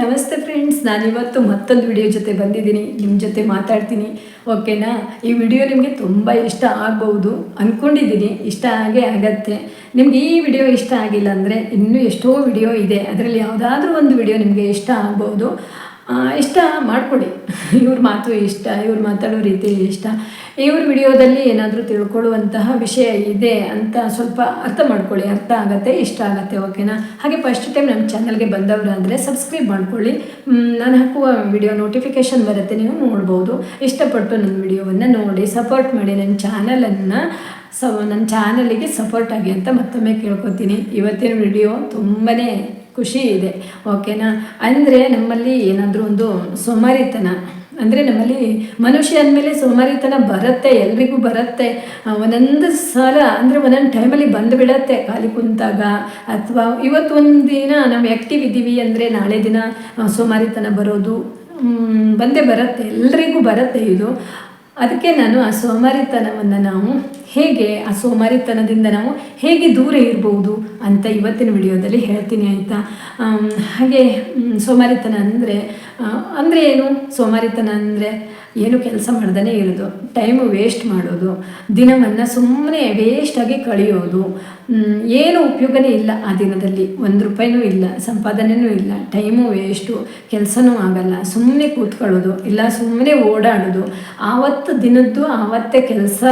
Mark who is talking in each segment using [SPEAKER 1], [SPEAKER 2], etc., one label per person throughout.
[SPEAKER 1] ನಮಸ್ತೆ ಫ್ರೆಂಡ್ಸ್ ನಾನಿವತ್ತು ಮತ್ತೊಂದು ವಿಡಿಯೋ ಜೊತೆ ಬಂದಿದ್ದೀನಿ. ನಿಮ್ಮ ಜೊತೆ ಮಾತಾಡ್ತೀನಿ. ಓಕೆನಾ ಈ ವಿಡಿಯೋ ನಿಮಗೆ ತುಂಬ ಇಷ್ಟ ಆಗ್ಬೋದು ಅಂದ್ಕೊಂಡಿದ್ದೀನಿ ಇಷ್ಟ ಆಗೇ ಆಗತ್ತೆ. ನಿಮ್ಗೆ ಈ ವಿಡಿಯೋ ಇಷ್ಟ ಆಗಿಲ್ಲ ಅಂದರೆ ಇನ್ನೂ ಎಷ್ಟೋ ವಿಡಿಯೋ ಇದೆ. ಅದರಲ್ಲಿ ಯಾವುದಾದ್ರೂ ಒಂದು ವಿಡಿಯೋ ನಿಮಗೆ ಇಷ್ಟ ಆಗ್ಬೋದು ಇಷ್ಟ ಮಾಡಿಕೊಡಿ. ಇವ್ರ ಮಾತು ಇಷ್ಟ, ಇವ್ರು ಮಾತಾಡೋ ರೀತಿ ಇಷ್ಟ. ಇವ್ರ ವಿಡಿಯೋದಲ್ಲಿ ಏನಾದರೂ ತಿಳ್ಕೊಳ್ಳುವಂತಹ ವಿಷಯ ಇದೆ ಅಂತ ಸ್ವಲ್ಪ ಅರ್ಥ ಮಾಡ್ಕೊಳ್ಳಿ, ಅರ್ಥ ಆಗುತ್ತೆ, ಇಷ್ಟ ಆಗುತ್ತೆ ಓಕೆನಾ ಹಾಗೆ ಫಸ್ಟ್ ಟೈಮ್ ನಮ್ಮ ಚಾನಲ್ಗೆ ಬಂದವರಾದರೆ ಸಬ್ಸ್ಕ್ರೈಬ್ ಮಾಡ್ಕೊಳ್ಳಿ. ನಾನು ಹಾಕುವ ವಿಡಿಯೋ ನೋಟಿಫಿಕೇಷನ್ ಬರುತ್ತೆ, ನೀವು ನೋಡ್ಬೋದು. ಇಷ್ಟಪಟ್ಟು ನನ್ನ ವಿಡಿಯೋವನ್ನು ನೋಡಿ ಸಪೋರ್ಟ್ ಮಾಡಿ ನನ್ನ ಚಾನಲನ್ನು ಸೊ, ನನ್ನ ಚಾನಲಿಗೆ ಸಪೋರ್ಟ್ ಆಗಿ ಅಂತ ಮತ್ತೊಮ್ಮೆ ಕೇಳ್ಕೊತೀನಿ. ಇವತ್ತಿನ ವಿಡಿಯೋ ತುಂಬಾ ಖುಷಿ ಇದೆ ಓಕೆನಾ ಅಂದರೆ ನಮ್ಮಲ್ಲಿ ಏನಾದರೂ ಒಂದು ಸೋಮಾರಿತನ, ಅಂದರೆ ನಮ್ಮಲ್ಲಿ ಮನುಷ್ಯ ಅಂದಮೇಲೆ ಸೋಮಾರಿತನ ಬರುತ್ತೆ, ಎಲ್ರಿಗೂ ಬರುತ್ತೆ. ಒಂದೊಂದು ಸಲ, ಅಂದರೆ ಒಂದೊಂದು ಟೈಮಲ್ಲಿ ಬಂದು ಬಿಡತ್ತೆ ಖಾಲಿ ಕುಂತಾಗ. ಅಥವಾ ಇವತ್ತೊಂದು ದಿನ ನಾವು ಆ್ಯಕ್ಟಿವ್ ಇದ್ದೀವಿ ಅಂದರೆ ನಾಳೆ ದಿನ ಸೋಮಾರಿತನ ಬರೋದು ಬಂದೇ ಬರುತ್ತೆ, ಎಲ್ರಿಗೂ ಬರುತ್ತೆ ಇದು. ಅದಕ್ಕೆ ನಾನು ಆ ಸೋಮಾರಿತನವನ್ನು ನಾವು ಹೇಗೆ ಆ ಸೋಮಾರಿತನದಿಂದ ನಾವು ಹೇಗೆ ದೂರ ಇರ್ಬೋದು ಅಂತ ಇವತ್ತಿನ ವಿಡಿಯೋದಲ್ಲಿ ಹೇಳ್ತೀನಿ ಆಯಿತಾ? ಹಾಗೆ ಸೋಮಾರಿತನ ಅಂದರೆ ಅಂದರೆ ಏನು? ಸೋಮಾರಿತನ ಅಂದರೆ ಏನು ಕೆಲಸ ಮಾಡ್ದೇ ಇರೋದು. ಟೈಮು ವೇಸ್ಟ್ ಮಾಡೋದು. ದಿನವನ್ನು ಸುಮ್ಮನೆ ವೇಸ್ಟಾಗಿ ಕಳೆಯೋದು. ಏನು ಉಪಯೋಗನೇ ಇಲ್ಲ ಆ ದಿನದಲ್ಲಿ. ಒಂದು ರೂಪಾಯಿನೂ ಇಲ್ಲ ಸಂಪಾದನೆಯೂ ಇಲ್ಲ ಟೈಮು ವೇಸ್ಟು ಕೆಲಸನೂ ಆಗಲ್ಲ. ಸುಮ್ಮನೆ ಕೂತ್ಕೊಳ್ಳೋದು, ಇಲ್ಲ ಸುಮ್ಮನೆ ಓಡಾಡೋದು. ಆವತ್ತು ದಿನದ್ದು ಆವತ್ತೇ ಕೆಲಸ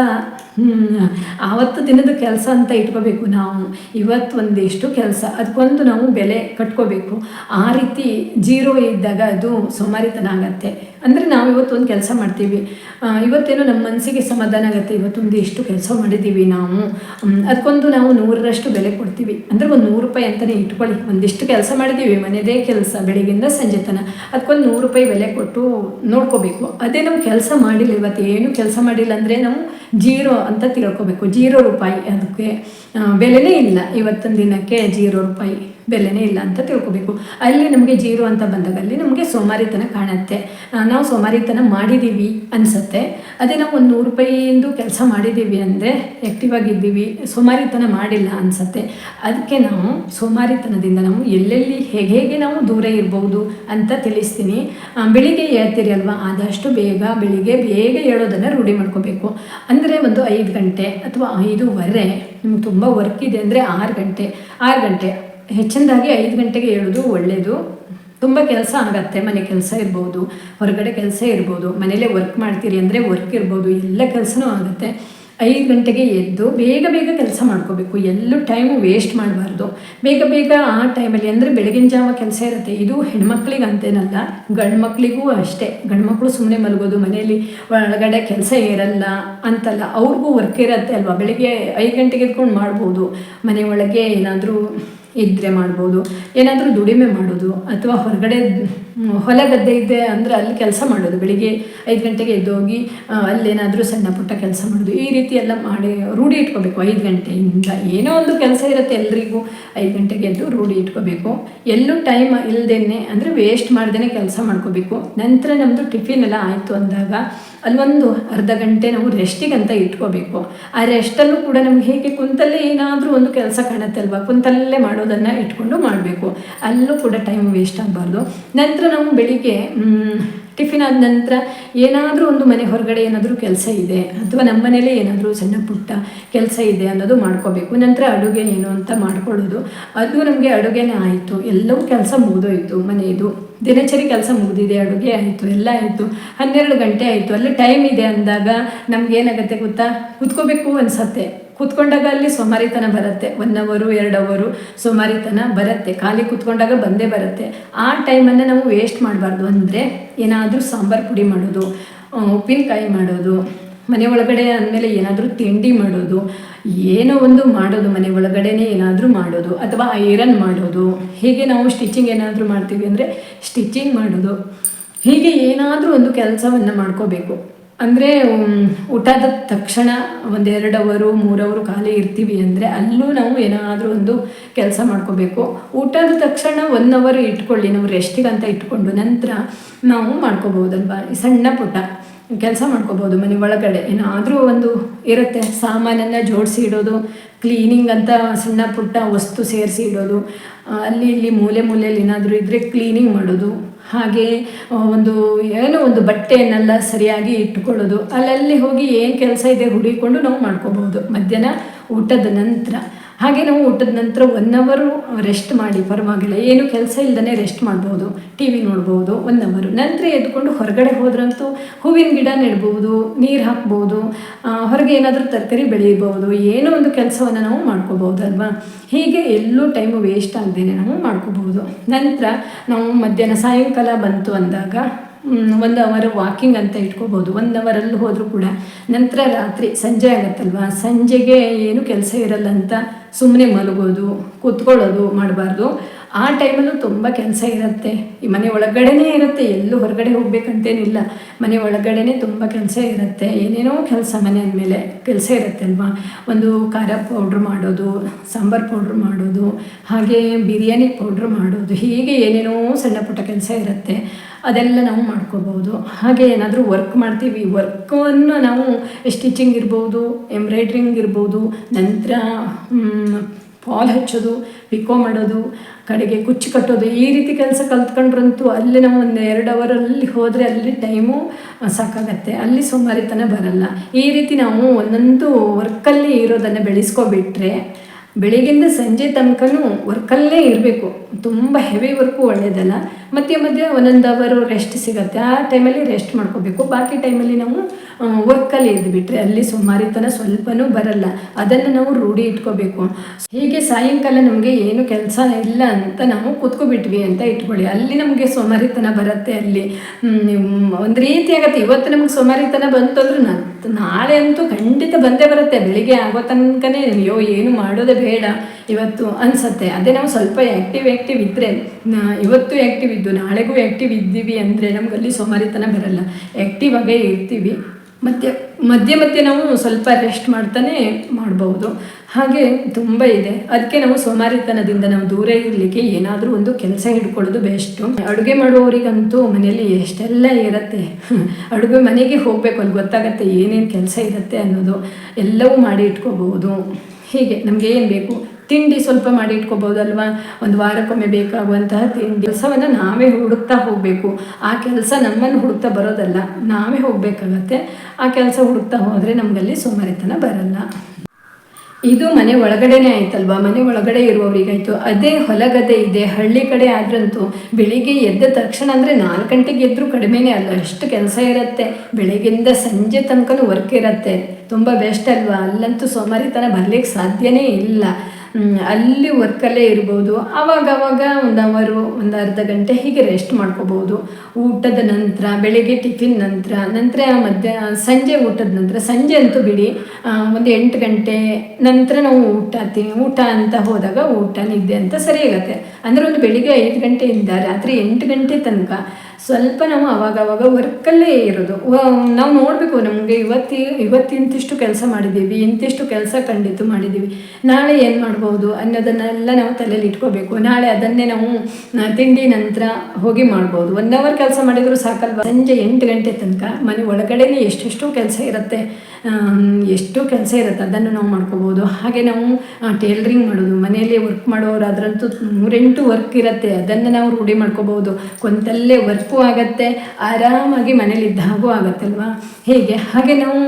[SPEAKER 1] ಆವತ್ತು ದಿನದ ಕೆಲಸ ಅಂತ ಇಟ್ಕೋಬೇಕು ನಾವು. ಇವತ್ತು ಒಂದಿಷ್ಟು ಕೆಲಸ. ಅದಕ್ಕೊಂದು ನಾವು ಬೆಲೆ ಕಟ್ಕೋಬೇಕು. ಆ ರೀತಿ ಜೀರೋ ಇದ್ದಾಗ ಅದು ಸುಮಾರಿತನ ಆಗತ್ತೆ. ಅಂದರೆ ನಾವು ಇವತ್ತು ಒಂದು ಕೆಲಸ ಮಾಡ್ತೀವಿ. ಇವತ್ತೇನು ನಮ್ಮ ಮನಸ್ಸಿಗೆ ಸಮಾಧಾನ ಆಗುತ್ತೆ. ಇವತ್ತೊಂದು ಎಷ್ಟು ಕೆಲಸ ಮಾಡಿದ್ದೀವಿ ನಾವು. ಅದಕ್ಕೊಂದು ನಾವು ನೂರರಷ್ಟು ಬೆಲೆ ಕೊಡ್ತೀವಿ. ಅಂದರೆ ಒಂದು ನೂರು ರೂಪಾಯಿ ಅಂತಲೇ ಇಟ್ಕೊಳ್ಳಿ. ಒಂದಿಷ್ಟು ಕೆಲಸ ಮಾಡಿದ್ದೀವಿ ಮನೆಯದೇ ಕೆಲಸ ಬೆಳಗಿಂದ ಸಂಜೆ ತನಕ ಅದಕ್ಕೊಂದು ನೂರು ರೂಪಾಯಿ ಬೆಲೆ ಕೊಟ್ಟು ನೋಡ್ಕೋಬೇಕು. ಅದೇ ನಾವು ಕೆಲಸ ಮಾಡಿಲ್ಲ. ಇವತ್ತು ಏನು ಕೆಲಸ ಮಾಡಿಲ್ಲ ಅಂದರೆ ನಾವು ಜೀರೋ ಅಂತ ತಿಳ್ಕೊಬೇಕು. ಜೀರೋ ರೂಪಾಯಿ. ಅದಕ್ಕೆ ಬೆಲೆನೇ ಇಲ್ಲ. ಇವತ್ತಿನ ದಿನಕ್ಕೆ ಜೀರೋ ರೂಪಾಯಿ. ಬೆಲೆನೇ ಇಲ್ಲ ಅಂತ ತಿಳ್ಕೊಬೇಕು. ಅಲ್ಲಿ ನಮಗೆ ಜೀರೋ ಅಂತ ಬಂದಾಗ ಅಲ್ಲಿ ನಮಗೆ ಸೋಮಾರಿತನ ಕಾಣುತ್ತೆ. ನಾವು ಸೋಮಾರಿತನ ಮಾಡಿದ್ದೀವಿ ಅನಿಸುತ್ತೆ. ಅದೇ ನಾವು ಒಂದು ನೂರು ರೂಪಾಯಿಯಿಂದ ಕೆಲಸ ಮಾಡಿದ್ದೀವಿ ಅಂದರೆ ಆ್ಯಕ್ಟಿವ್ ಆಗಿದ್ದೀವಿ, ಸೋಮಾರಿತನ ಮಾಡಿಲ್ಲ ಅನಿಸುತ್ತೆ. ಅದಕ್ಕೆ ನಾವು ಸೋಮಾರಿತನದಿಂದ ನಾವು ಎಲ್ಲೆಲ್ಲಿ ಹೇಗೆ ಹೇಗೆ ನಾವು ದೂರ ಇರಬಹುದು ಅಂತ ತಿಳಿಸ್ತೀನಿ. ಬೆಳಿಗ್ಗೆ ಹೇಳ್ತೀರಿ ಅಲ್ವಾ, ಆದಷ್ಟು ಬೇಗ ಬೆಳಿಗ್ಗೆ ಬೇಗ ಹೇಳೋದನ್ನು ರೂಢಿ ಮಾಡ್ಕೋಬೇಕು. ಅಂದರೆ ಒಂದು ಐದು ಗಂಟೆ ಅಥವಾ ಐದೂವರೆ, ನಿಮ್ಗೆ ತುಂಬ ವರ್ಕ್ ಇದೆ ಅಂದರೆ ಆರು ಗಂಟೆ. ಆರು ಗಂಟೆ ಹೆಚ್ಚಿನದಾಗಿ ಐದು ಗಂಟೆಗೆ ಹೇಳೋದು ಒಳ್ಳೆಯದು ತುಂಬ ಕೆಲಸ ಆಗತ್ತೆ, ಮನೆ ಕೆಲಸ ಇರ್ಬೋದು, ಹೊರಗಡೆ ಕೆಲಸ ಇರ್ಬೋದು ಮನೇಲೇ ವರ್ಕ್ ಮಾಡ್ತೀರಿ ಅಂದರೆ ವರ್ಕ್ ಇರ್ಬೋದು, ಎಲ್ಲ ಕೆಲಸನೂ ಆಗುತ್ತೆ. ಐದು ಗಂಟೆಗೆ ಎದ್ದು ಬೇಗ ಬೇಗ ಕೆಲಸ ಮಾಡ್ಕೋಬೇಕು. ಎಲ್ಲೂ ಟೈಮು ವೇಸ್ಟ್ ಮಾಡಬಾರ್ದು. ಬೇಗ ಬೇಗ ಆ ಟೈಮಲ್ಲಿ ಅಂದರೆ ಬೆಳಗಿನ ಜಾವ ಕೆಲಸ ಇರುತ್ತೆ. ಇದು ಹೆಣ್ಮಕ್ಳಿಗೆ ಅಂತೇನಲ್ಲ ಗಂಡು ಮಕ್ಕಳಿಗೂ ಅಷ್ಟೇ. ಗಂಡು ಮಕ್ಕಳು ಸುಮ್ಮನೆ ಮಲಗೋದು, ಮನೆಯಲ್ಲಿ ಒಳಗಡೆ ಕೆಲಸ ಇರಲ್ಲ ಅಂತಲ್ಲ, ಅವ್ರಿಗೂ ವರ್ಕ್ ಇರುತ್ತೆ ಅಲ್ವಾ? ಬೆಳಗ್ಗೆ ಐದು ಗಂಟೆಗೆ ಎದ್ಕೊಂಡು ಮಾಡ್ಬೋದು. ಮನೆ ಏನಾದರೂ ಇದ್ದರೆ ಮಾಡ್ಬೋದು. ಏನಾದರೂ ದುಡಿಮೆ ಮಾಡೋದು ಅಥವಾ ಹೊರಗಡೆ ಹೊಲ ಗದ್ದೆ ಇದೆ ಅಂದರೆ ಅಲ್ಲಿ ಕೆಲಸ ಮಾಡೋದು. ಬೆಳಿಗ್ಗೆ ಐದು ಗಂಟೆಗೆ ಎದ್ದೋಗಿ ಅಲ್ಲೇನಾದರೂ ಸಣ್ಣ ಪುಟ್ಟ ಕೆಲಸ ಮಾಡೋದು. ಈ ರೀತಿ ಎಲ್ಲ ಮಾಡಿ ರೂಢಿ ಇಟ್ಕೋಬೇಕು. ಐದು ಗಂಟೆಯಿಂದ ಏನೋ ಒಂದು ಕೆಲಸ ಇರುತ್ತೆ ಎಲ್ರಿಗೂ. ಐದು ಗಂಟೆಗೆ ಎದ್ದು ರೂಢಿ ಇಟ್ಕೋಬೇಕು. ಎಲ್ಲೂ ಟೈಮ್ ಇಲ್ಲದೇನೆ ಅಂದರೆ ವೇಸ್ಟ್ ಮಾಡ್ದೇ ಕೆಲಸ ಮಾಡ್ಕೋಬೇಕು. ನಂತರ ನಮ್ಮದು ಟಿಫಿನ್ ಎಲ್ಲ ಆಯಿತು ಅಂದಾಗ ಅಲ್ಲೊಂದು ಅರ್ಧ ಗಂಟೆ ನಾವು ರೆಸ್ಟಿಗಂತ ಇಟ್ಕೋಬೇಕು. ಆ ರೆಸ್ಟಲ್ಲೂ ಕೂಡ ನಮ್ಗೆ ಹೇಗೆ ಕುಂತಲ್ಲೇ ಏನಾದರೂ ಒಂದು ಕೆಲಸ ಕಾಣುತ್ತೆ ಅಲ್ವಾ ಕುಂತಲ್ಲೇ ಮಾಡೋದನ್ನು ಇಟ್ಕೊಂಡು ಮಾಡಬೇಕು. ಅಲ್ಲೂ ಕೂಡ ಟೈಮ್ ವೇಸ್ಟ್ ಆಗಬಾರ್ದು. ನಂತರ ನಾವು ಬೆಳಿಗ್ಗೆ ಟಿಫಿನ್ ಆದ ನಂತರ ಏನಾದರೂ ಒಂದು ಮನೆ ಹೊರಗಡೆ ಏನಾದರೂ ಕೆಲಸ ಇದೆ ಅಥವಾ ನಮ್ಮ ಮನೇಲಿ ಏನಾದರೂ ಸಣ್ಣ ಪುಟ್ಟ ಕೆಲಸ ಇದೆ ಅನ್ನೋದು ಮಾಡ್ಕೋಬೇಕು. ನಂತರ ಅಡುಗೆ ಏನು ಅಂತ ಮಾಡ್ಕೊಳ್ಳೋದು. ಅದು ನಮಗೆ ಅಡುಗೆನೇ ಆಯಿತು. ಎಲ್ಲವೂ ಕೆಲಸ ಮುಗಿದೋಯ್ತು. ಮನೆಯದು ದಿನಚರಿ ಕೆಲಸ ಮುಗಿದಿದೆ, ಅಡುಗೆ ಆಯಿತು, ಎಲ್ಲ ಆಯಿತು. ಹನ್ನೆರಡು ಗಂಟೆ ಆಯಿತು. ಅಲ್ಲಿ ಟೈಮ್ ಇದೆ ಅಂದಾಗ ನಮ್ಗೆ ಏನಾಗುತ್ತೆ ಗೊತ್ತಾ? ಕುತ್ಕೋಬೇಕು ಅನ್ಸತ್ತೆ. ಕೂತ್ಕೊಂಡಾಗ ಅಲ್ಲಿ ಸೋಮಾರಿತನ ಬರುತ್ತೆ ಒನ್ ಅವರು ಎರಡು ಅವರು ಸೋಮಾರಿತನ ಬರುತ್ತೆ, ಖಾಲಿ ಕೂತ್ಕೊಂಡಾಗ ಬಂದೇ ಬರುತ್ತೆ. ಆ ಟೈಮನ್ನು ನಾವು ವೇಸ್ಟ್ ಮಾಡಬಾರ್ದು. ಅಂದರೆ ಏನಾದರೂ ಸಾಂಬಾರು ಪುಡಿ ಮಾಡೋದು ಉಪ್ಪಿನಕಾಯಿ ಮಾಡೋದು, ಮನೆ ಒಳಗಡೆ ಅಂದಮೇಲೆ ಏನಾದರೂ ತಿಂಡಿ ಮಾಡೋದು, ಏನೋ ಒಂದು ಮಾಡೋದು, ಮನೆ ಒಳಗಡೆನೇ ಏನಾದರೂ ಮಾಡೋದು, ಅಥವಾ ಐರನ್ ಮಾಡೋದು. ಹೀಗೆ ನಾವು ಸ್ಟಿಚಿಂಗ್ ಏನಾದರೂ ಮಾಡ್ತೀವಿ ಅಂದರೆ ಸ್ಟಿಚಿಂಗ್ ಮಾಡೋದು. ಹೀಗೆ ಏನಾದರೂ ಒಂದು ಕೆಲಸವನ್ನು ಮಾಡ್ಕೋಬೇಕು. ಅಂದರೆ ಊಟದ ತಕ್ಷಣ ಒಂದೆರಡು ಅವರು ಮೂರು ಅವರು ಖಾಲಿ ಇರ್ತೀವಿ ಅಂದರೆ ಅಲ್ಲೂ ನಾವು ಏನಾದರೂ ಒಂದು ಕೆಲಸ ಮಾಡ್ಕೋಬೇಕು. ಊಟದ ತಕ್ಷಣ ಒನ್ ಅವರ್ ಇಟ್ಕೊಳ್ಳಿ, ನಾವು ರೆಸ್ಟಿಗಂತ ಇಟ್ಕೊಂಡು ನಂತರ ನಾವು ಮಾಡ್ಕೋಬೋದಲ್ವಾ? ಸಣ್ಣ ಪುಟ್ಟ ಕೆಲಸ ಮಾಡ್ಕೋಬೋದು ಮನೆ ಒಳಗಡೆ. ಏನಾದರೂ ಒಂದು ಇರುತ್ತೆ. ಸಾಮಾನನ್ನ ಜೋಡಿಸಿ ಇಡೋದು ಕ್ಲೀನಿಂಗ್ ಅಂತ ಸಣ್ಣ ಪುಟ್ಟ ವಸ್ತು ಸೇರಿಸಿ ಇಡೋದು ಅಲ್ಲಿ ಇಲ್ಲಿ ಮೂಲೆ ಮೂಲೆಯಲ್ಲಿ ಏನಾದರೂ ಇದ್ದರೆ ಕ್ಲೀನಿಂಗ್ ಮಾಡೋದು. ಹಾಗೆ ಒಂದು ಏನೋ ಒಂದು ಬಟ್ಟೆಯನ್ನೆಲ್ಲ ಸರಿಯಾಗಿ ಇಟ್ಕೊಳ್ಳೋದು ಅಲ್ಲಲ್ಲಿ ಹೋಗಿ ಏನು ಕೆಲಸ ಇದೆ ಹುಡುಕಿಕೊಂಡು ನಾವು ಮಾಡ್ಕೋಬಹುದು. ಮಧ್ಯಾಹ್ನ ಊಟದ ನಂತರ ಹಾಗೆ ನಾವು ಊಟದ ನಂತರ ಒನ್ ಅವರು ರೆಸ್ಟ್ ಮಾಡಿ, ಪರವಾಗಿಲ್ಲ. ಏನು ಕೆಲಸ ಇಲ್ಲದೇ ರೆಸ್ಟ್ ಮಾಡ್ಬೋದು ಟಿ ವಿ ನೋಡ್ಬೋದು ಒನ್ ಅವರು ನಂತರ ಎದ್ಕೊಂಡು ಹೊರಗಡೆ ಹೋದ್ರಂತೂ ಹೂವಿನ ಗಿಡ ನೆಡ್ಬೋದು, ನೀರು ಹಾಕ್ಬೋದು ಹೊರಗೆ ಏನಾದರೂ ತರಕಾರಿ ಬೆಳೀಬೋದು ಏನೋ ಒಂದು ಕೆಲಸವನ್ನು ನಾವು ಮಾಡ್ಕೋಬೋದು ಅಲ್ವಾ? ಹೀಗೆ ಎಲ್ಲೂ ಟೈಮು ವೇಸ್ಟ್ ಆಗದೇನೆ ನಾವು ಮಾಡ್ಕೋಬೋದು ನಂತರ ನಾವು ಮಧ್ಯಾಹ್ನ ಸಾಯಂಕಾಲ ಬಂತು ಅಂದಾಗ ಒಂದು ಅವರ್ ವಾಕಿಂಗ್ ಅಂತ ಇಟ್ಕೋಬೋದು ಒಂದು ಅವರಲ್ಲಿ ಹೋದರೂ ಕೂಡ ನಂತರ ರಾತ್ರಿ ಸಂಜೆ ಆಗುತ್ತಲ್ವಾ? ಸಂಜೆಗೆ ಏನು ಕೆಲಸ ಇರಲ್ಲ ಅಂತ ಸುಮ್ಮನೆ ಮಲಗೋದು ಕೂತ್ಕೊಳ್ಳೋದು ಮಾಡಬಾರ್ದು. ಆ ಟೈಮಲ್ಲೂ ತುಂಬ ಕೆಲಸ ಇರುತ್ತೆ. ಈ ಮನೆ ಒಳಗಡೆನೇ ಇರುತ್ತೆ, ಎಲ್ಲೂ ಹೊರಗಡೆ ಹೋಗ್ಬೇಕಂತೇನಿಲ್ಲ. ಮನೆ ಒಳಗಡೆನೇ ತುಂಬ ಕೆಲಸ ಇರುತ್ತೆ. ಏನೇನೋ ಕೆಲಸ ಮನೆ ಅಂದಮೇಲೆ ಕೆಲಸ ಇರುತ್ತೆ ಅಲ್ವಾ ಒಂದು ಖಾರ ಪೌಡ್ರ್ ಮಾಡೋದು, ಸಾಂಬಾರು ಪೌಡ್ರ್ ಮಾಡೋದು, ಹಾಗೆ ಬಿರಿಯಾನಿ ಪೌಡ್ರ್ ಮಾಡೋದು, ಹೀಗೆ ಏನೇನೋ ಸಣ್ಣ ಪುಟ್ಟ ಕೆಲಸ ಇರುತ್ತೆ. ಅದೆಲ್ಲ ನಾವು ಮಾಡ್ಕೋಬೋದು. ಹಾಗೆ ಏನಾದರೂ ವರ್ಕ್ ಮಾಡ್ತೀವಿ. ವರ್ಕನ್ನು ನಾವು ಸ್ಟಿಚಿಂಗ್ ಇರ್ಬೋದು ಎಂಬ್ರಾಯ್ಡ್ರಿಂಗ್ ಇರ್ಬೋದು, ನಂತರ ಫಾಲ್ ಹಚ್ಚೋದು ಪಿಕೋ ಮಾಡೋದು, ಕಡೆಗೆ ಕುಚ್ಚು ಕಟ್ಟೋದು, ಈ ರೀತಿ ಕೆಲಸ ಕಲ್ತ್ಕೊಂಡ್ರಂತೂ ಅಲ್ಲಿ ನಾವು ಒಂದು ಎರಡು ಅವರಲ್ಲಿ ಹೋದರೆ ಅಲ್ಲಿ ಟೈಮು ಸಾಕಾಗತ್ತೆ. ಅಲ್ಲಿ ಸೋಮಾರಿತನ ಬರಲ್ಲ. ಈ ರೀತಿ ನಾವು ಒಂದೊಂದು ವರ್ಕಲ್ಲಿ ಇರೋದನ್ನು ಬೆಳೆಸ್ಕೊಬಿಟ್ರೆ ಬೆಳಿಗ್ಗಿಂದ ಸಂಜೆ ತನಕನೂ ವರ್ಕಲ್ಲೇ ಇರಬೇಕು. ತುಂಬ ಹೆವಿ ವರ್ಕು ಒಳ್ಳೆಯದಲ್ಲ ಮಧ್ಯೆ ಮಧ್ಯೆ ಒಂದೊಂದು ಅವರು ರೆಸ್ಟ್ ಸಿಗುತ್ತೆ. ಆ ಟೈಮಲ್ಲಿ ರೆಸ್ಟ್ ಮಾಡ್ಕೋಬೇಕು. ಬಾಕಿ ಟೈಮಲ್ಲಿ ನಾವು ವರ್ಕಲ್ಲಿ ಇದ್ಬಿಟ್ರೆ ಅಲ್ಲಿ ಸುಮಾರಿತನ ಸ್ವಲ್ಪನೂ ಬರಲ್ಲ. ಅದನ್ನು ನಾವು ರೂಢಿ ಇಟ್ಕೋಬೇಕು. ಹೀಗೆ ಸಾಯಂಕಾಲ ನಮಗೆ ಏನು ಕೆಲಸ ಇಲ್ಲ ಅಂತ ನಾವು ಕೂತ್ಕೊಬಿಟ್ವಿ ಅಂತ ಇಟ್ಕೊಳ್ಳಿ. ಅಲ್ಲಿ ನಮಗೆ ಸೋಮಾರಿತನ ಬರುತ್ತೆ ಅಲ್ಲಿ. ಒಂದು ರೀತಿ ಆಗುತ್ತೆ. ಇವತ್ತು ನಮಗೆ ಸೋಮಾರಿತನ ಬಂತು ಅಂದ್ರೆ ನಾಳೆ ಅಂತೂ ಖಂಡಿತ ಬಂದೇ ಬರುತ್ತೆ. ಬೆಳಿಗ್ಗೆ ಆಗೋ ತನಕನೇ ಅಯ್ಯೋ, ಏನು ಮಾಡೋದೇ ಬೇಡ. ಇವತ್ತು ಅನ್ಸತ್ತೆ. ಅದೇ ನಾವು ಸ್ವಲ್ಪ ಆ್ಯಕ್ಟಿವ್ ಆ್ಯಕ್ಟಿವ್ ಇದ್ದರೆ ಇವತ್ತು ಆ್ಯಕ್ಟಿವ್ ಇದ್ದು, ನಾಳೆಗೂ ಆ್ಯಕ್ಟಿವ್ ಇದ್ದೀವಿ ಅಂದರೆ ನಮಗಲ್ಲಿ ಸೋಮಾರಿತನ ಬರಲ್ಲ. ಆ್ಯಕ್ಟಿವ್ ಆಗೇ ಇರ್ತೀವಿ. ಮತ್ತು, ಮಧ್ಯೆ ಮಧ್ಯೆ ನಾವು ಸ್ವಲ್ಪ ರೆಸ್ಟ್ ಮಾಡ್ತಾನೆ ಮಾಡಬಹುದು ಹಾಗೆ ತುಂಬ ಇದೆ. ಅದಕ್ಕೆ ನಾವು ಸೋಮಾರಿತನದಿಂದ ನಾವು ದೂರ ಇರಲಿಕ್ಕೆ ಏನಾದರೂ ಒಂದು ಕೆಲಸ ಹಿಡ್ಕೊಳ್ಳೋದು ಬೆಸ್ಟು ಅಡುಗೆ ಮಾಡುವವರಿಗಂತೂ ಮನೆಯಲ್ಲಿ ಎಷ್ಟೆಲ್ಲ ಇರುತ್ತೆ. ಅಡುಗೆ ಮನೆಗೆ ಹೋಗಬೇಕು, ಅಲ್ಲಿ ಗೊತ್ತಾಗತ್ತೆ ಏನೇನು ಕೆಲಸ ಇರುತ್ತೆ ಅನ್ನೋದು ಎಲ್ಲವೂ ಮಾಡಿ ಇಟ್ಕೋಬಹುದು ಹೀಗೆ ನಮಗೆ ಏನು ಬೇಕು? ತಿಂಡಿ ಸ್ವಲ್ಪ ಮಾಡಿ ಇಟ್ಕೋಬೋದಲ್ವಾ? ಒಂದು ವಾರಕ್ಕೊಮ್ಮೆ ಬೇಕಾಗುವಂತಹ ತಿಂಡಿ. ಕೆಲಸವನ್ನು ನಾವೇ ಹುಡುಕ್ತಾ ಹೋಗಬೇಕು. ಆ ಕೆಲಸ ನಮ್ಮನ್ನು ಹುಡುಕ್ತಾ ಬರೋದಲ್ಲ, ನಾವೇ ಹೋಗಬೇಕಾಗತ್ತೆ. ಆ ಕೆಲಸ ಹುಡುಕ್ತಾ ಹೋದರೆ ನಮಗಲ್ಲಿ ಸುಮಾರಿತನ ಬರಲ್ಲ. ಇದು ಮನೆ ಒಳಗಡೆನೇ ಆಯ್ತಲ್ವಾ? ಮನೆ ಒಳಗಡೆ ಇರುವವರಿಗಾಯ್ತು. ಅದೇ ಹೊಲಗದೆ ಇದೆ, ಹಳ್ಳಿ ಕಡೆ ಆದ್ರಂತೂ ಬೆಳಿಗ್ಗೆ ಎದ್ದ ತಕ್ಷಣ ಅಂದರೆ ನಾಲ್ಕು ಗಂಟೆಗೆ ಎದ್ದರೂ ಕಡಿಮೆನೇ ಅಲ್ಲ, ಅಷ್ಟು ಕೆಲಸ ಇರುತ್ತೆ. ಬೆಳಿಗ್ಗೆಯಿಂದ ಸಂಜೆ ತನಕನೂ ವರ್ಕ್ ಇರುತ್ತೆ. ತುಂಬ ಬೆಸ್ಟ್ ಅಲ್ವಾ? ಅಲ್ಲಂತೂ ಸೋಮಾರಿತನ ಬರಲಿಕ್ಕೆ ಸಾಧ್ಯನೇ ಇಲ್ಲ. ಅಲ್ಲಿ ವರ್ಕಲ್ಲೇ ಇರ್ಬೋದು. ಆವಾಗ ಆವಾಗ ಒಂದು ಅವರು, ಒಂದು ಅರ್ಧ ಗಂಟೆ ಹೀಗೆ ರೆಸ್ಟ್ ಮಾಡ್ಕೋಬೋದು. ಊಟದ ನಂತರ, ಬೆಳಿಗ್ಗೆ ಟಿಫಿನ್ ನಂತರ ನಂತರ ಮಧ್ಯ, ಸಂಜೆ ಊಟದ ನಂತರ, ಸಂಜೆ ಅಂತೂ ಬಿಡಿ ಒಂದು ಎಂಟು ಗಂಟೆ ನಂತರ ನಾವು ಊಟ ಊಟ ಅಂತ ಹೋದಾಗ ಊಟ, ನಿದ್ದೆ ಅಂತ ಸರಿಯಾಗತ್ತೆ ಅಂದರೆ ಒಂದು ಬೆಳಿಗ್ಗೆ ಐದು ಗಂಟೆಯಿಂದ ರಾತ್ರಿ ಎಂಟು ಗಂಟೆ ತನಕ ಸ್ವಲ್ಪ ನಾವು ಅವಾಗವಾಗ ವರ್ಕಲ್ಲೇ ಇರೋದು. ನಾವು ನೋಡಬೇಕು ನಮಗೆ ಇವತ್ತಿ ಇವತ್ತು ಇಂತಿಷ್ಟು ಕೆಲಸ ಮಾಡಿದ್ದೀವಿ, ಇಂತಿಷ್ಟು ಕೆಲಸ ಖಂಡಿತ ಮಾಡಿದ್ದೀವಿ. ನಾಳೆ ಏನು ಮಾಡ್ಬೋದು ಅನ್ನೋದನ್ನೆಲ್ಲ ನಾವು ತಲೆಯಲ್ಲಿ ಇಟ್ಕೋಬೇಕು. ನಾಳೆ ಅದನ್ನೇ ನಾವು ತಿಂಡಿ ನಂತರ ಹೋಗಿ ಮಾಡ್ಬೋದು. ಒನ್ ಅವರ್ ಕೆಲಸ ಮಾಡಿದರೂ ಸಾಕಲ್ವಾ? ಸಂಜೆ ಎಂಟು ಗಂಟೆ ತನಕ ಮನೆ ಒಳಗಡೆನೇ ಎಷ್ಟೆಷ್ಟು ಕೆಲಸ ಇರುತ್ತೆ. ಎಷ್ಟು ಕೆಲಸ ಇರುತ್ತೆ. ಅದನ್ನು ನಾವು ಮಾಡ್ಕೋಬೋದು. ಹಾಗೆ ನಾವು ಟೇಲರಿಂಗ್ ಮಾಡೋದು, ಮನೆಯಲ್ಲಿ ವರ್ಕ್ ಮಾಡೋರು ಅದರಂತೂ ನೂರೆಂಟು ವರ್ಕ್ ಇರುತ್ತೆ. ಅದನ್ನು ನಾವು ರೂಢಿ ಮಾಡ್ಕೋಬೋದು. ಕೊಂತಲ್ಲೇ ವರ್ಕು ಆಗುತ್ತೆ, ಆರಾಮಾಗಿ ಮನೇಲಿ ಇದ್ದ ಹಾಗೂ ಆಗುತ್ತಲ್ವಾ? ಹೇಗೆ? ಹಾಗೆ ನಾವು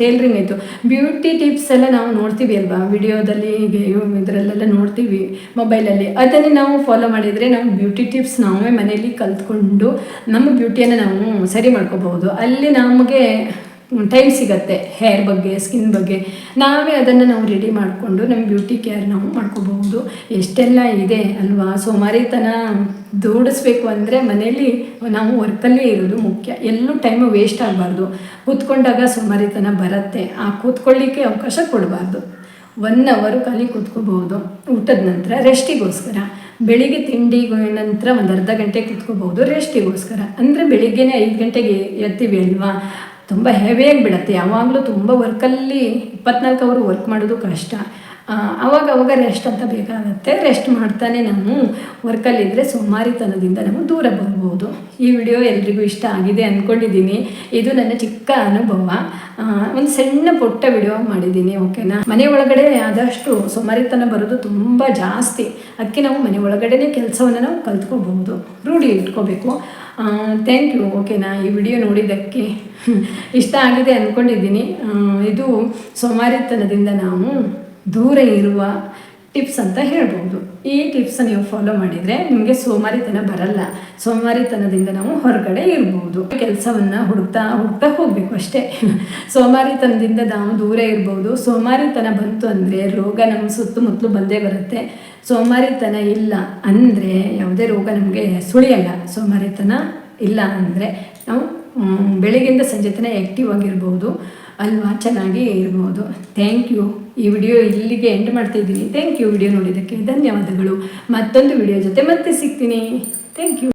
[SPEAKER 1] ಟೇಲ್ರಿಂಗ್ ಆಯಿತು. ಬ್ಯೂಟಿ ಟಿಪ್ಸ್ ಎಲ್ಲ ನಾವು ನೋಡ್ತೀವಿ ಅಲ್ವಾ? ವಿಡಿಯೋದಲ್ಲಿ ಹೀಗೆ ಇದರಲ್ಲೆಲ್ಲ ನೋಡ್ತೀವಿ ಮೊಬೈಲಲ್ಲಿ. ಅದನ್ನೇ ನಾವು ಫಾಲೋ ಮಾಡಿದರೆ ನಾವು ಬ್ಯೂಟಿ ಟಿಪ್ಸ್ ನಾವೇ ಮನೆಯಲ್ಲಿ ಕಲ್ತ್ಕೊಂಡು ನಮ್ಮ ಬ್ಯೂಟಿಯನ್ನು ನಾವು ಸರಿ ಮಾಡ್ಕೋಬಹುದು. ಅಲ್ಲಿ ನಮಗೆ ಟೈಮ್ ಸಿಗತ್ತೆ. ಹೇರ್ ಬಗ್ಗೆ ಸ್ಕಿನ್ ಬಗ್ಗೆ. ನಾವೇ ಅದನ್ನು ನಾವು ರೆಡಿ ಮಾಡಿಕೊಂಡು ನಮ್ಮ ಬ್ಯೂಟಿ ಕೇರ್ ನಾವು ಮಾಡ್ಕೋಬಹುದು. ಎಷ್ಟೆಲ್ಲ ಇದೆ ಅಲ್ವಾ? ಸೋಮಾರಿತನ ದೂಡಿಸ್ಬೇಕು ಅಂದರೆ ಮನೆಯಲ್ಲಿ ನಾವು ವರ್ಕಲ್ಲೇ ಇರೋದು ಮುಖ್ಯ. ಎಲ್ಲೂ ಟೈಮು ವೇಸ್ಟ್ ಆಗಬಾರ್ದು. ಕೂತ್ಕೊಂಡಾಗ ಸೋಮಾರಿತನ ಬರುತ್ತೆ. ಆ ಕೂತ್ಕೊಳ್ಳಿಕ್ಕೆ ಅವಕಾಶ ಕೊಡಬಾರ್ದು. ಒನ್ ಅವರು ಖಾಲಿ ಕೂತ್ಕೋಬಹುದು. ಊಟದ ನಂತರ ರೆಸ್ಟಿಗೋಸ್ಕರ ಬೆಳಿಗ್ಗೆ ತಿಂಡಿ ನಂತರ ಒಂದು ಅರ್ಧ ಗಂಟೆ ಕೂತ್ಕೋಬಹುದು ರೆಸ್ಟಿಗೋಸ್ಕರ ಅಂದರೆ ಬೆಳಿಗ್ಗೆನೇ ಐದು ಗಂಟೆಗೆ ಎತ್ತೀವಿ ಅಲ್ವಾ? ತುಂಬ ಹೆವಿಯಾಗಿ ಬಿಡುತ್ತೆ ಯಾವಾಗಲೂ ತುಂಬ ವರ್ಕಲ್ಲಿ ಇಪ್ಪತ್ನಾಲ್ಕು ಅವರು ವರ್ಕ್ ಮಾಡೋದು ಕಷ್ಟ. ಅವಾಗ ಅವಾಗ ರೆಸ್ಟ್ ಅಂತ ಬೇಕಾಗುತ್ತೆ. ರೆಸ್ಟ್ ಮಾಡ್ತಾನೆ ನಾವು ವರ್ಕಲ್ಲಿದ್ದರೆ ಸೋಮಾರಿತನದಿಂದ ನಾವು ದೂರ ಬರ್ಬೋದು. ಈ ವಿಡಿಯೋ ಎಲ್ರಿಗೂ ಇಷ್ಟ ಆಗಿದೆ ಅಂದ್ಕೊಂಡಿದ್ದೀನಿ ಇದು ನನ್ನ ಚಿಕ್ಕ ಅನುಭವ. ಒಂದು ಸಣ್ಣ ಪುಟ್ಟ ವಿಡಿಯೋ ಮಾಡಿದ್ದೀನಿ ಓಕೆನಾ ಮನೆ ಒಳಗಡೆ ಆದಷ್ಟು ಸೋಮಾರಿತನ ಬರೋದು ತುಂಬ ಜಾಸ್ತಿ. ಅದಕ್ಕೆ ನಾವು ಮನೆ ಒಳಗಡೆನೇ ಕೆಲಸವನ್ನು ನಾವು ಕಲ್ತ್ಕೋಬಹುದು ರೂಢಿ ಇಟ್ಕೋಬೇಕು. ಥ್ಯಾಂಕ್ ಯು ಓಕೆನಾ ಈ ವಿಡಿಯೋ ನೋಡಿದ್ದಕ್ಕೆ ಇಷ್ಟ ಆಗಿದೆ ಅಂದ್ಕೊಂಡಿದ್ದೀನಿ ಇದು ಸೋಮಾರಿತನದಿಂದ ನಾವು ದೂರ ಇರುವ ಟಿಪ್ಸ್ ಅಂತ ಹೇಳ್ಬೋದು. ಈ ಟಿಪ್ಸ್ ನೀವು ಫಾಲೋ ಮಾಡಿದರೆ ನಿಮಗೆ ಸೋಮಾರಿತನ ಬರಲ್ಲ. ಸೋಮಾರಿತನದಿಂದ ನಾವು ಹೊರಗಡೆ ಇರ್ಬೋದು. ಕೆಲಸವನ್ನು ಹುಡುಕ್ತಾ ಹುಡುಕ್ತಾ ಹೋಗಬೇಕು ಅಷ್ಟೇ. ಸೋಮಾರಿತನದಿಂದ ನಾವು ದೂರ ಇರ್ಬೋದು. ಸೋಮಾರಿತನ ಬಂತು ಅಂದರೆ ರೋಗ ನಮ್ಮ ಸುತ್ತಮುತ್ತಲು ಬಂದೇ ಬರುತ್ತೆ. ಸೋಮಾರಿತನ ಇಲ್ಲ ಅಂದರೆ ಯಾವುದೇ ರೋಗ ನಮಗೆ ಸುಳಿಯಲ್ಲ. ಸೋಮಾರಿತನ ಇಲ್ಲ ಅಂದರೆ ನಾವು ಬೆಳಿಗ್ಗೆಯಿಂದ ಸಂಜೆ ತನಕ ಆ್ಯಕ್ಟಿವ್ ಆಗಿರ್ಬೋದು. ಅಲ್ವಾ? ಚೆನ್ನಾಗಿ ಇರ್ಬೋದು. ಥ್ಯಾಂಕ್ ಯು ಈ ವಿಡಿಯೋ ಇಲ್ಲಿಗೆ ಎಂಡ್ ಮಾಡ್ತಾ ಇದ್ದೀನಿ. ಥ್ಯಾಂಕ್ ಯು ವಿಡಿಯೋ ನೋಡಿದ್ದಕ್ಕೆ ಧನ್ಯವಾದಗಳು. ಮತ್ತೊಂದು ವಿಡಿಯೋ ಜೊತೆ ಮತ್ತೆ ಸಿಗ್ತೀನಿ. Thank you